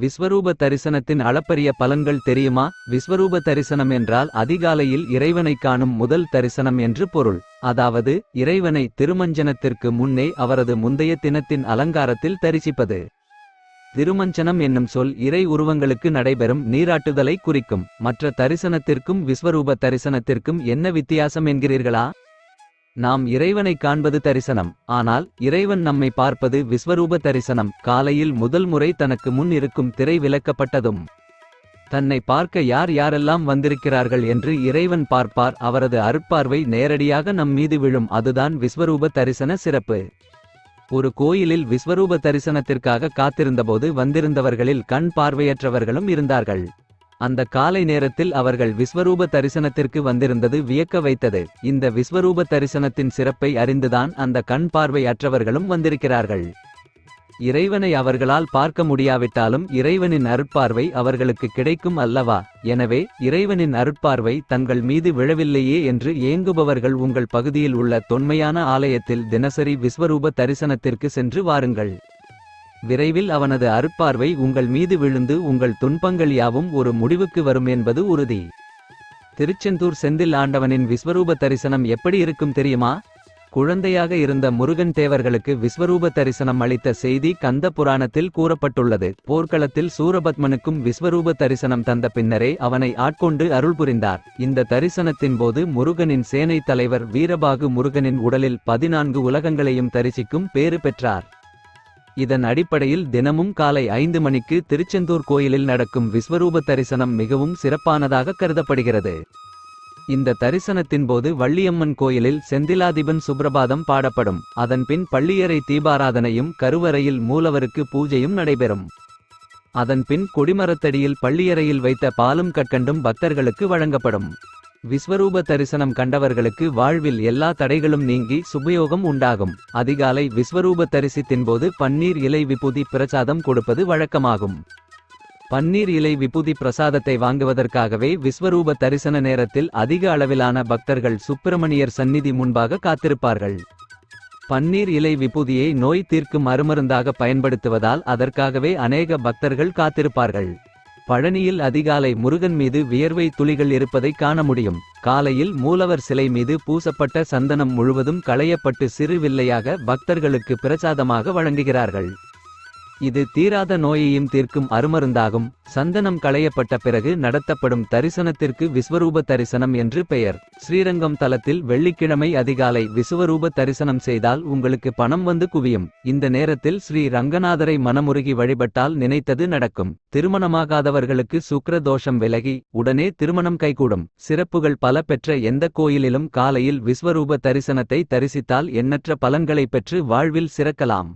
விஸ்வரூப தரிசனத்தின் அளப்பரிய பலன்கள் தெரியுமா? விஸ்வரூப தரிசனம் என்றால் அதிகாலையில் இறைவனை காணும் முதல் தரிசனம் என்று பொருள். அதாவது இறைவனை திருமஞ்சனத்திற்கு முன்னே அவரது முந்தைய தினத்தின் அலங்காரத்தில் தரிசிப்பது. திருமஞ்சனம் என்னும் சொல் இறை உருவங்களுக்கு நடைபெறும் நீராட்டுதலை குறிக்கும். மற்ற தரிசனத்திற்கும் விஸ்வரூப தரிசனத்திற்கும் என்ன வித்தியாசம் என்கிறீர்களா? நாம் இறைவனை காண்பது தரிசனம். ஆனால் இறைவன் நம்மை பார்ப்பது விஸ்வரூப தரிசனம். காலையில் முதல் முறை தனக்கு முன் இருக்கும் திரை விலக்கப்பட்டதும் தன்னை பார்க்க யார் யாரெல்லாம் வந்திருக்கிறார்கள் என்று இறைவன் பார்ப்பார். அவரது அருட்பார்வை நேரடியாக நம் மீது விழும். அதுதான் விஸ்வரூப தரிசன சிறப்பு. ஒரு கோயிலில் விஸ்வரூப தரிசனத்திற்காக காத்திருந்தபோது வந்திருந்தவர்களில் கண் பார்வையற்றவர்களும் இருந்தார்கள். அந்த காலை நேரத்தில் அவர்கள் விஸ்வரூப தரிசனத்திற்கு வந்திருந்தது வியக்க வைத்தது. இந்த விஸ்வரூப தரிசனத்தின் சிறப்பை அறிந்துதான் அந்த கண் பார்வை அற்றவர்களும் வந்திருக்கிறார்கள். இறைவனை அவர்களால் பார்க்க முடியாவிட்டாலும் இறைவனின் அருட்பார்வை அவர்களுக்கு கிடைக்கும் அல்லவா? எனவே இறைவனின் அருட்பார்வை தங்கள் மீது விழவில்லையே என்று ஏங்குபவர்கள் உங்கள் பகுதியில் உள்ள தொன்மையான ஆலயத்தில் தினசரி விஸ்வரூப தரிசனத்திற்கு சென்று வாருங்கள். விரைவில் அவனது அருட்பார்வை உங்கள் மீது விழுந்து உங்கள் துன்பங்கள் யாவும் ஒரு முடிவுக்கு வரும் என்பது உறுதி. திருச்செந்தூர் செந்தில் ஆண்டவனின் விஸ்வரூப தரிசனம் எப்படி இருக்கும் தெரியுமா? குழந்தையாக இருந்த முருகன் தேவர்களுக்கு விஸ்வரூப தரிசனம் அளித்த செய்தி கந்த புராணத்தில் கூறப்பட்டுள்ளது. போர்க்களத்தில் சூரபத்மனுக்கும் விஸ்வரூப தரிசனம் தந்த பின்னரே அவனை ஆட்கொண்டு அருள் புரிந்தார். இந்த தரிசனத்தின் போது முருகனின் சேனை தலைவர் வீரபாகு முருகனின் உடலில் பதினான்கு உலகங்களையும் தரிசிக்கும் பேறு பெற்றார். இதன் அடிப்படையில் தினமும் காலை ஐந்து மணிக்கு திருச்செந்தூர் கோயிலில் நடக்கும் விஸ்வரூப தரிசனம் மிகவும் சிறப்பானதாக கருதப்படுகிறது. இந்த தரிசனத்தின் போது வள்ளியம்மன் கோயிலில் செந்திலாதிபன் சுப்ரபாதம் பாடப்படும். அதன்பின் பள்ளியறை தீபாராதனையும் கருவறையில் மூலவருக்கு பூஜையும் நடைபெறும். அதன்பின் கொடிமரத்தடியில் பள்ளியறையில் வைத்த பாலும் கற்கண்டும் பக்தர்களுக்கு வழங்கப்படும். விஸ்வரூப தரிசனம் கண்டவர்களுக்கு வாழ்வில் எல்லா தடைகளும் நீங்கி சுபயோகம் உண்டாகும். அதிகாலை விஸ்வரூப தரிசித்தின் போது பன்னீர் இலை விபூதி பிரசாதம் கொடுப்பது வழக்கமாகும். பன்னீர் இலை விபூதி பிரசாதத்தை வாங்குவதற்காகவே விஸ்வரூப தரிசன நேரத்தில் அதிக அளவிலான பக்தர்கள் சுப்பிரமணியர் சந்நிதி முன்பாக காத்திருப்பார்கள். பன்னீர் இலை விபூதியை நோய் தீர்க்கும் அருமருந்தாக பயன்படுத்துவதால் அதற்காகவே அநேக பக்தர்கள் காத்திருப்பார்கள். பழனியில் அதிகாலை முருகன் மீது வியர்வை துளிகள் இருப்பதை காண முடியும். காலையில் மூலவர் சிலை மீது பூசப்பட்ட சந்தனம் முழுவதும் களையப்பட்டு சிறு வில்லையாக பக்தர்களுக்கு பிரசாதமாக வழங்குகிறார்கள். இது தீராத நோயையும் தீர்க்கும் அருமருந்தாகும். சந்தனம் களையப்பட்ட பிறகு நடத்தப்படும் தரிசனத்திற்கு விஸ்வரூப தரிசனம் என்று பெயர். ஸ்ரீரங்கம் தலத்தில் வெள்ளிக்கிழமை அதிகாலை விஸ்வரூப தரிசனம் செய்தால் உங்களுக்கு பணம் வந்து குவியும். இந்த நேரத்தில் ஸ்ரீ ரங்கநாதரை மனமுருகி வழிபட்டால் நினைத்தது நடக்கும். திருமணமாகாதவர்களுக்கு சுக்ர தோஷம் விலகி உடனே திருமணம் கைகூடும். சிறப்புகள் பல பெற்ற எந்த கோயிலிலும் காலையில் விஸ்வரூப தரிசனத்தை தரிசித்தால் எண்ணற்ற பலன்களை பெற்று வாழ்வில் சிறக்கலாம்.